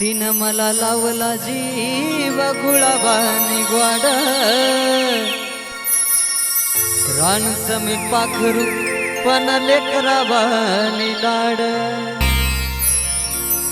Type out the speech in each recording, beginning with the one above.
तिनं मला लावला जीव गुळाबानी ग्वाड रानच मी पाखरू पण लेकराबानी लाड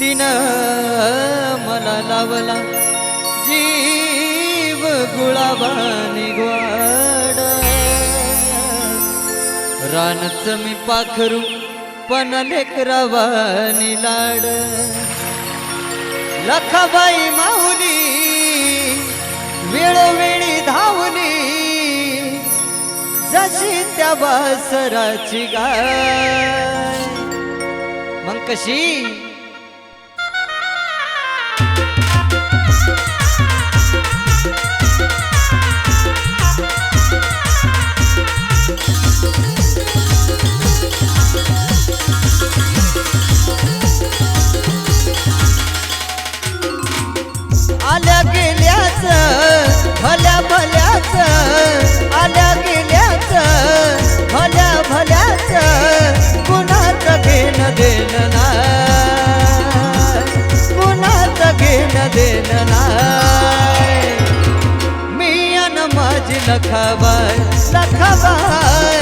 तिनं मला लावला जीव गुळाबानी ग्वाड रानच मी पाखरू पण लेकरावानी लाड लखबाई माऊली वेळोवेळी धावली. जशी त्या बासराची गाय. मग कशी? भल्याच आल्या गेल्याच भल्या भल्याच कुणाच घेण देण नाय कुणाच घेण देण नाय मी अन माझी लखाबाय लखाबाय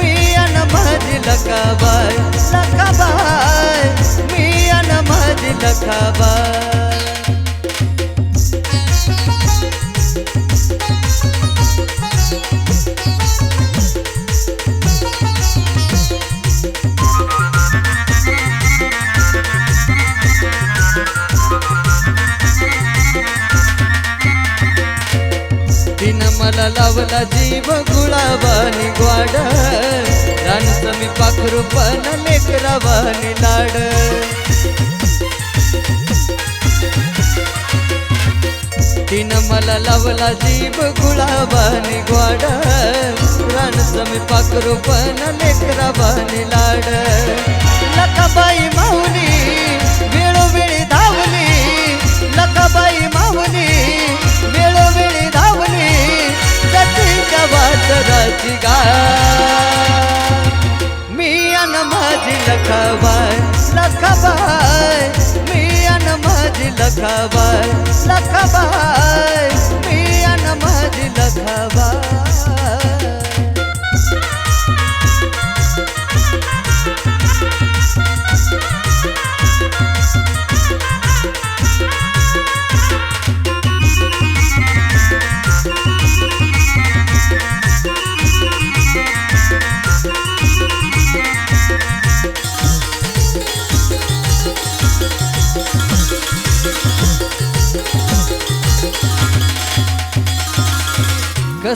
मी अन माझी लखाबाय लखाबाय मी अन माझी लखाबाय गुळावानी ग्वाड रानसमी पाखरू पण लेकरावानी लाड. तिनं मला लावला जीव गुळावानी ग्वाड रानसमी पाखरू पण लेकरावानी लाड. लकाबाई माऊली माझी लखाबाय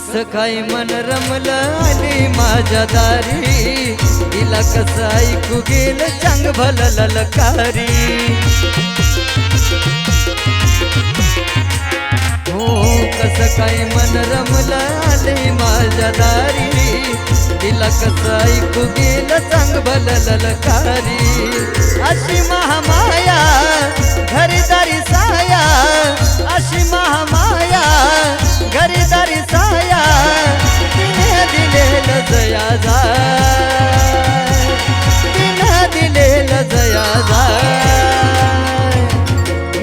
कस काय मन रमल आली माझ्या दारी? तिला कसं ऐकू गेलं चांग भल ललकारी? हो कसं काय मन रमल आली माझ्या दारी? तिला कसं ऐकू गेलं चांग भल ललकारी? अशी महामाया घरीदारी साया अशी महामाया घरी दारी साया तिने दिलेलं जया जाय. तिने दिलेलं जया जाय.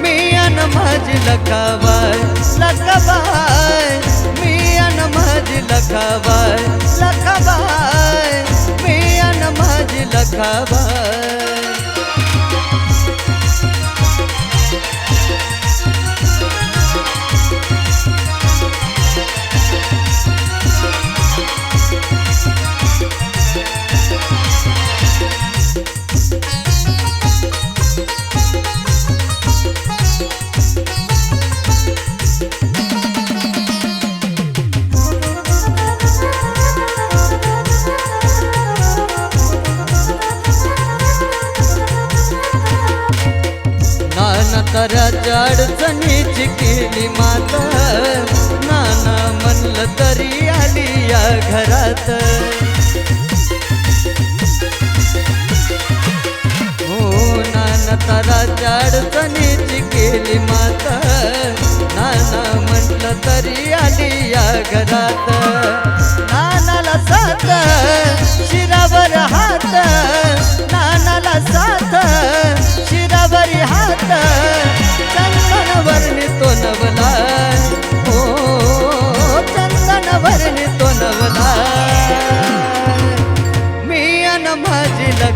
मी अन माझी लखाबाय लखाबाय. मी अन माझी लखाबाय लखाबाय. मी अन माझी लखाबाय. तऱ्याच्या अडचणीची केली माता. नाना म्हणलं तरी आली या घरात. हो नाना तराच्या अडचणीची केली माता. नाना म्हटलं तरी आली या घरात.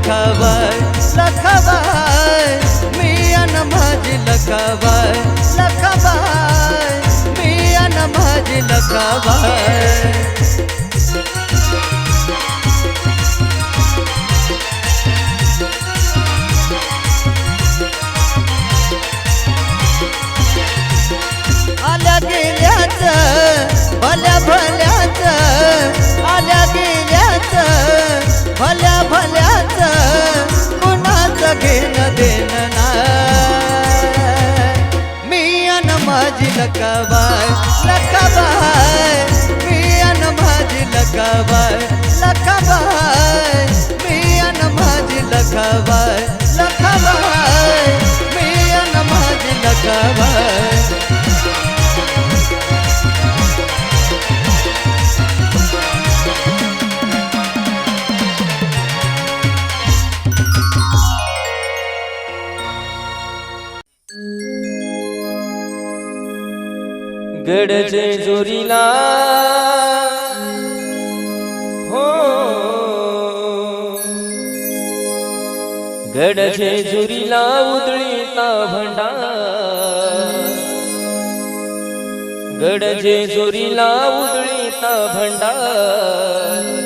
माझी लखाबाय मी अन माझी लखाबाय लखाबाय मी अन माझी लखाबाय घेणं देणं नाय मी अन माझी लकाबाय लकाबाय मी अन माझी लकाबाय लकाबाय मी अन माझी लकाबाय लकाबाय मी अन माझी लकाबाय गड जेजुरीला हो. गड जेजुरीला उदळीता भंडार. गड जेजुरीला उदळीता भंडार.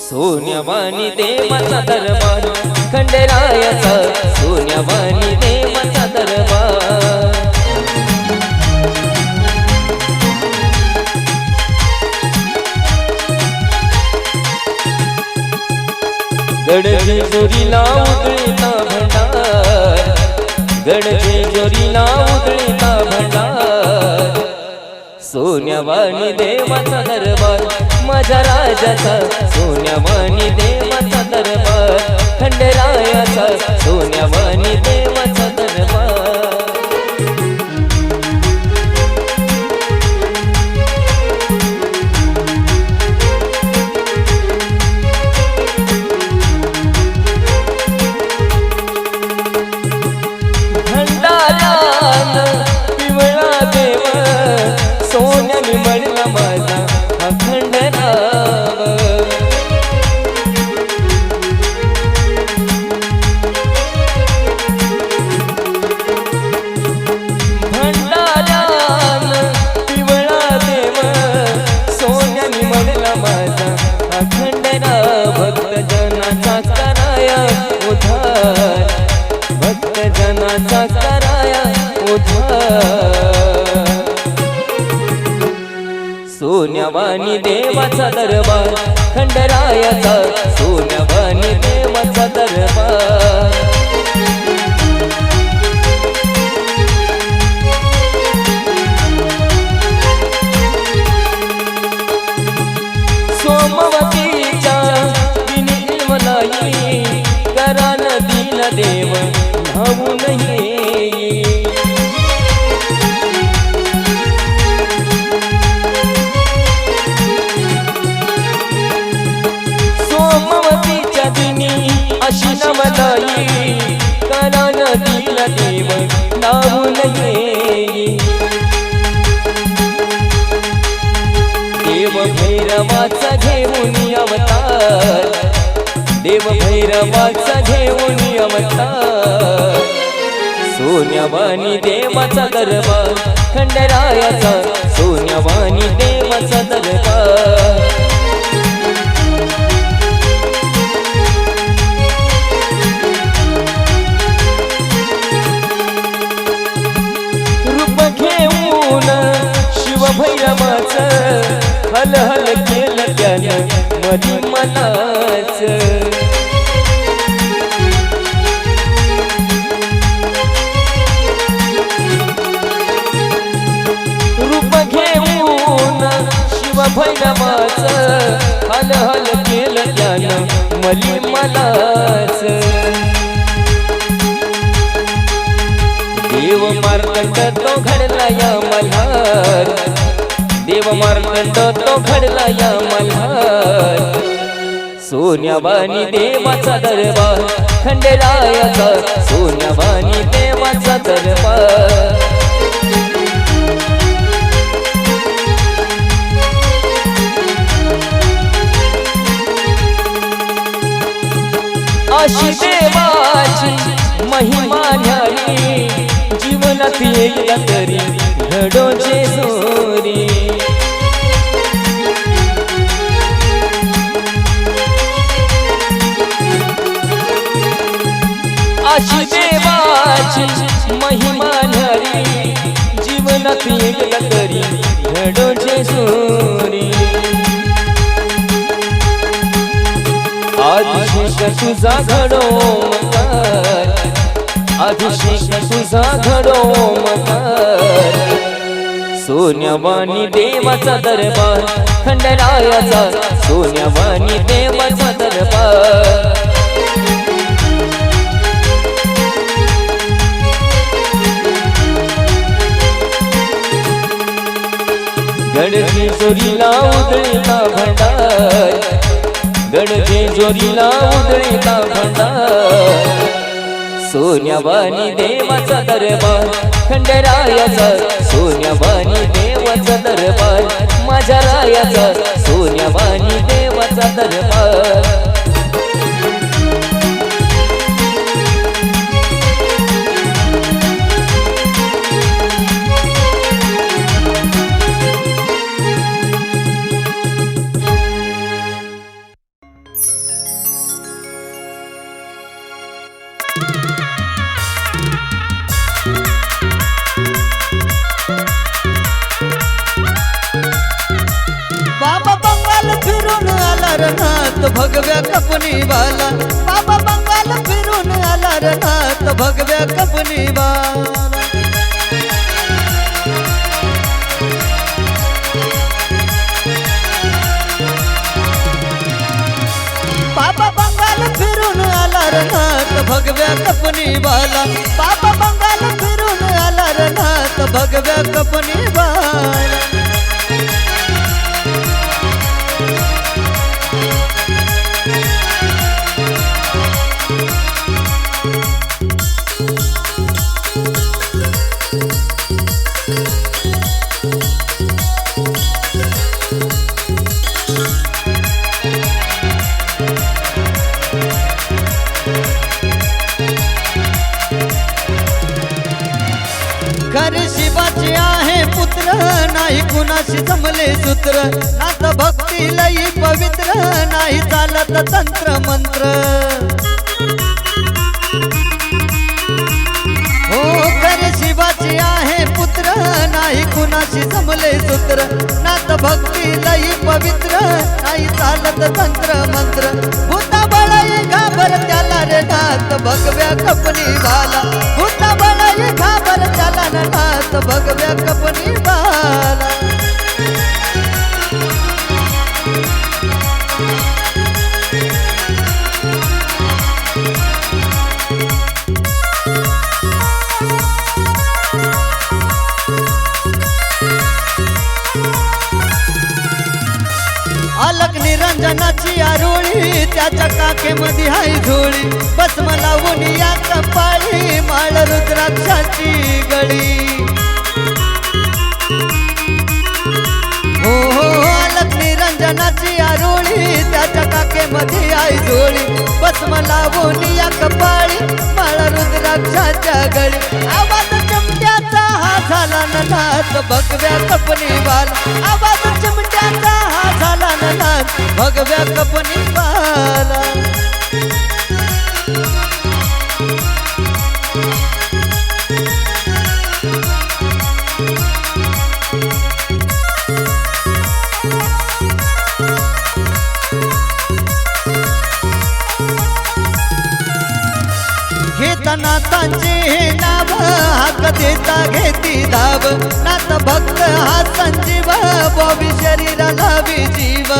सोन्यावानी देवाचा दरबार. खंडेरायाचा सोन्यावानी देवाचा दरबार. गडजे जोरीला उदळीता भंडार. गडजे जोरीला उदळीता भंडार. सोन्यावाणी देवाचा दरबार माझ्या राजाचा. सोन्यावाणी देवाचा दरबार खंडरायाचा. सोन्यावाणी देवाचा जनाचा कराया उधार सोन्यावानी देवाचा दरबार खंडरायाचा सोन्यावानी देवाचा दरबार. अशी कला करा नदीला देव धावून येई देव भैरवाचा घेऊन अवतार देव भैरवाचा घेऊन अवतार. सोन्यावानी देवाचा दरबार खंडरायाचा सोन्यावानी देवाचा दरबार हल हल केलं त्यानं मधी मनाच रूप घेऊन शिवभैरवाच हल हल केलं त्यानं मली मलाच देव मार्ग तो घडला या मल्हार. देव मार्गंड तो घडला या मल्हार सोन्यावानी देवाचा दरबार खंडेरायाचा सोन्यावानी देवाचा दरबार. अशी देवाची महिमा न्यारी जीवनात एकदा तरी घडोचे सोरी. जीवनात एकदा तरी घडोचे सोरी अभिषेक तुझा घडो मकर अभिषेक तुझा घडो मकर सोन्यावानी देवाचा दरबार खंडरायाचा सोन्यावानी देवाचा दरबार. गडकी चोरीला उदळीला भंडार. गडके जोरीला उदळीला भंडार. सोन्यावानी देवाचा दरबार खंडरायाचा सोन्यावानी देवाचा दरबार माझ्या रायाचा सोन्यावानी देवाचा दरबार. भगव्या कपनी वाला। बाबा बंगाल फिरून आला रनात भगव्या कपनी वाला। बाबा बंगाल फिरून आला भगव्या कपनी वाला। बाबा बंगाल फिरून आला रनात भगव्या कपनी वाला। घर शिवाचे आहे पुत्र नाही कुणाशी जमले सूत्र. नात भक्ती लई पवित्र नाही चालत तंत्र मंत्र. हो खरे नाही कुणाशी जमले सूत्र. नात भक्ती लई पवित्र नाही चालत तंत्र मंत्र. भूता बळाई घाबर त्याला रे नाथ भगव्या कपनी वाला भूता बळाई घाबर त्याला न नाथ भगव्या कपनी वाला रंजनाची आरोळी त्याच्या काखेमध्ये हाय झोळी बस मला उनिया कपाळी माळ रुद्राक्षाची गळी. हो हो, हो अलक रंजनाची आरोळी त्याच्या काखेमध्ये आई झोळी बस मला उनिया कपाळी माळ रुद्राक्षाच्या गळी. आवाज चमट्याचा हा झाला न बघव्या भगव्या कपनी वाला आवाज चमट्याचा हा झाला न भगव्या कपनी पाला घेताना तांचे हे देता घेती धाव. नात भक्त हा संजीव बॉबी शरीराला विजीव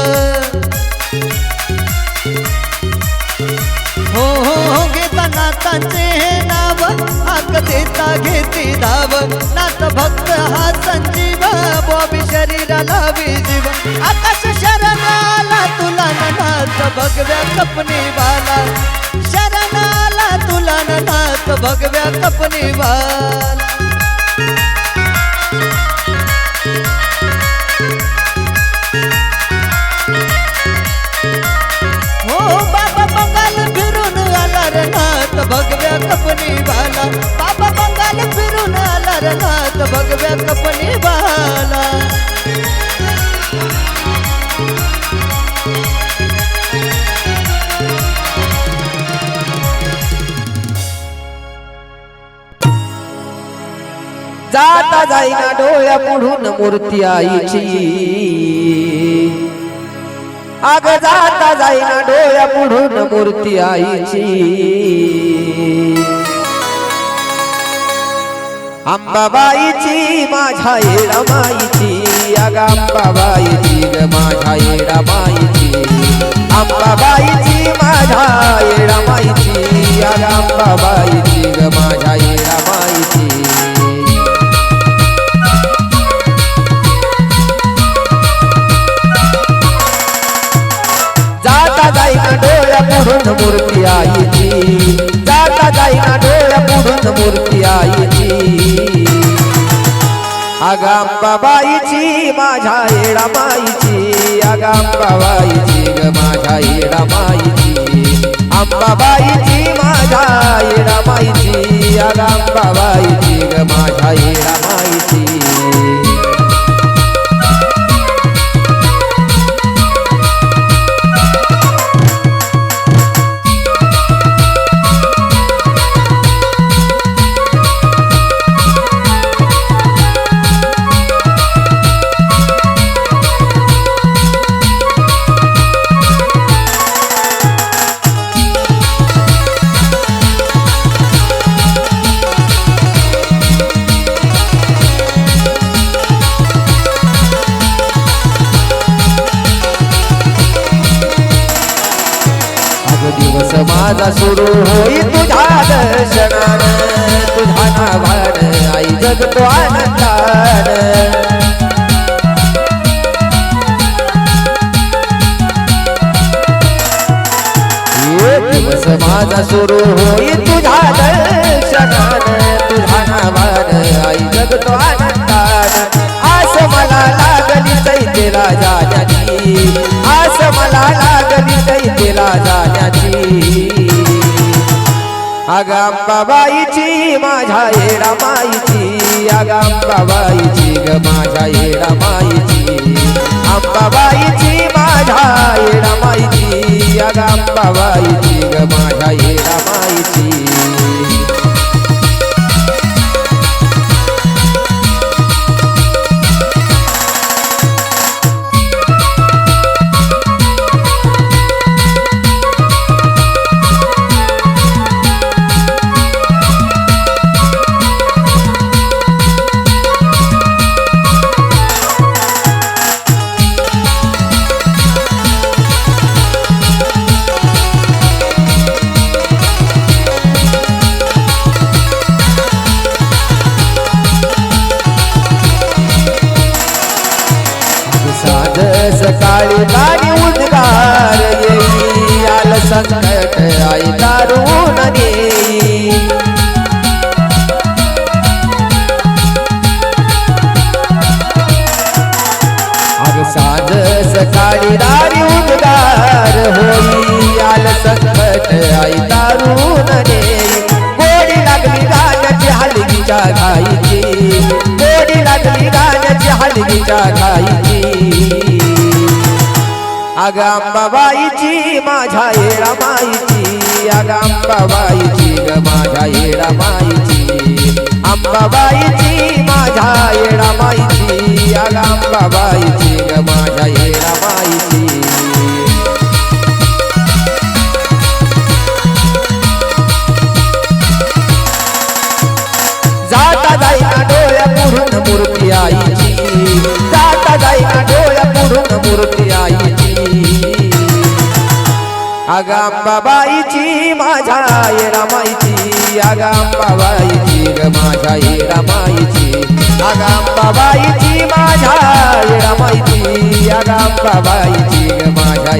हो हो हो घेता तांचे हे नाव. हाक देता घेती धाव. नात भक्त हा संजीव बॉबी शरीराला विजीव आकाश शरण आला तुला न नाथ भगव्या कपनी बाला. शरण आला तुला नाथ भगव्या तपनी वाल. हो बाबा बंगाल फिरून आला रे नाथ भगव्या कपनी वाला. बाबा बंगाल फिरून आला रे नाथ भगव्या वाला. जाता जाईना डोळ्या पुढून मूर्ती आईची. अग जाता जाईना डोळ्या पुढून मूर्ती आईची. अंबाबाईची माझ्या येडा माईची. अग अंबाबाईची ग माझ्या येडा माईची. अंबाबाईची माझ्या येडा माईची. अग अंबाबाई आगांबाबाईची माझ्या येडामाईची माईची. आगांबाबाईची ग माझ्या येडामाईची अंबाबाईची माझ्या येडामाईची माईची. आगांबाबाईची ग माझ्या येडामाईची आता सुरू होई तुझ्या दर्शनान. तुझ्या नावान आई जगतो आनंदान. दिवस माझा सुरू होई तुझ्या दर्शनान. तुझ्या नावान आई जगतो आनंदान. आस मला लागली चैतेला जाण्याची आस मला लागली चैतेला जाण्याची आगांबाबाईची माझ्या येडा माईची. आगांबाबाईची ग माझ्या येडा माईची. अंबाबाईची माझ्या येडा माईची. आगांबाबाईची ग माझ्या येडा माईची. दारी उद्गार होई आल संकट आई दारून नेई गोडी लागली गाण्याची हलगीच्या घाईची. गोडी लागली गाण्याची हलगीच्या घाईची. आगांबाबाईची माझ्या येडा माईची. आगांबाबाईची ग माझ्या येडा माईची. अंबाबाईची माझ्या येडा माईची. आगांबाबाईची ग माझ्या आईची जाता जाईना डोळ्या पुढून मूर्ती आईची आगांबाबाईची माझ्या येडा माईची आगांबाबाईची ग माझ्या येडा माईची आगांबाबाईची माझ्या येडा आगांबाबाईची ग माझ्या